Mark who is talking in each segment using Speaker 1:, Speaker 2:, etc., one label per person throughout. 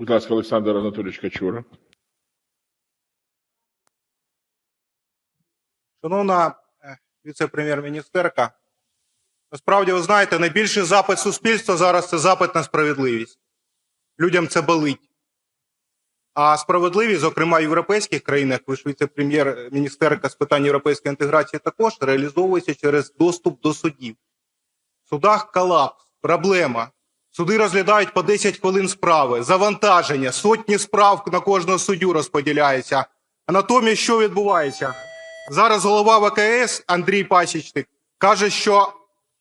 Speaker 1: Будь ласка, Олександр Анатолійович Качура.
Speaker 2: Шановна е, віце-прем'єр-міністерка, насправді ви знаєте, найбільший запит суспільства зараз це запит на справедливість. Людям це болить. А справедливість, зокрема в європейських країнах, ви ж віце-прем'єр-міністерка з питань європейської інтеграції також реалізовується через доступ до судів. В судах колапс, проблема. Суди розглядають по 10 хвилин справи, завантаження, сотні справ на кожного суддю розподіляється. А натомість що відбувається? Зараз голова ВКС Андрій Пасічник каже, що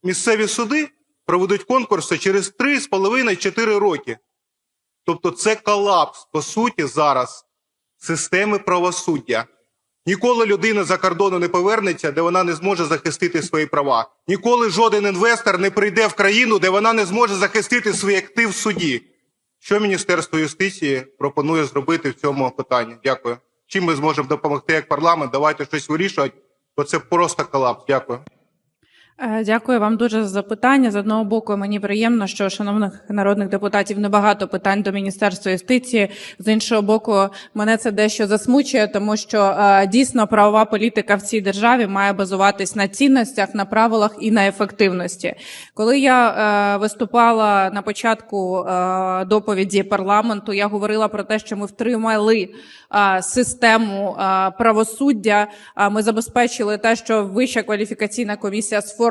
Speaker 2: місцеві суди проведуть конкурси через 3,5-4 роки. Тобто це колапс, по суті, зараз системи правосуддя. Ніколи людина за кордону не повернеться, де вона не зможе захистити свої права. Ніколи жоден інвестор не прийде в країну, де вона не зможе захистити свій актив в суді. Що Міністерство юстиції пропонує зробити в цьому питанні? Дякую. Чим ми зможемо допомогти як парламент? Давайте щось вирішувати, бо це просто колапс. Дякую.
Speaker 3: Е, Дякую вам дуже за запитання. З одного боку, мені приємно, що шановних народних депутатів небагато питань до Міністерства юстиції. З іншого боку, мене це дещо засмучує, тому що е, дійсно правова політика в цій державі має базуватись на цінностях, на правилах і на ефективності. Коли я е, виступала на початку доповіді парламенту, я говорила про те, що ми втримали систему правосуддя. Ми забезпечили те, що Вища кваліфікаційна комісія сформована,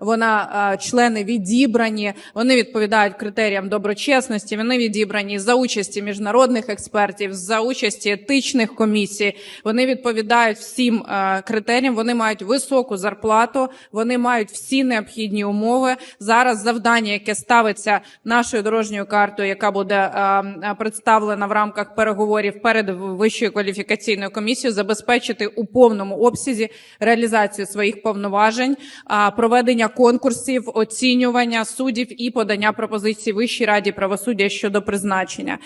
Speaker 3: вона е, члени відібрані, вони відповідають критеріям доброчесності. Вони відібрані за участі міжнародних експертів, за участі етичних комісій. Вони відповідають всім критеріям. Вони мають високу зарплату, вони мають всі необхідні умови. Зараз завдання, яке ставиться нашою дорожньою картою, яка буде представлена в рамках переговорів перед вищою кваліфікаційною комісією, забезпечити у повному обсязі реалізацію своїх повноважень, проведення конкурсів, оцінювання суддів і подання пропозицій Вищій раді правосуддя щодо призначення.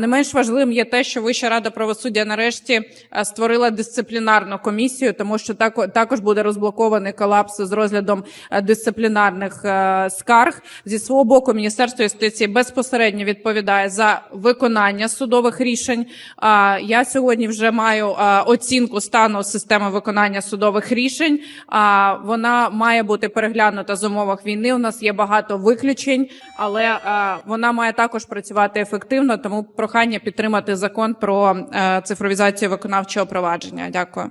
Speaker 3: Не менш важливим є те, що Вища рада правосуддя нарешті створила дисциплінарну комісію, тому що також буде розблокований колапс з розглядом дисциплінарних скарг. Зі свого боку, Міністерство юстиції безпосередньо відповідає за виконання судових рішень. Я сьогодні вже маю оцінку стану системи виконання судових рішень. А, Має бути переглянута з умовах війни. У нас є багато виключень, але е, вона має також працювати ефективно. Тому прохання підтримати закон про е, цифровізацію виконавчого провадження. Дякую.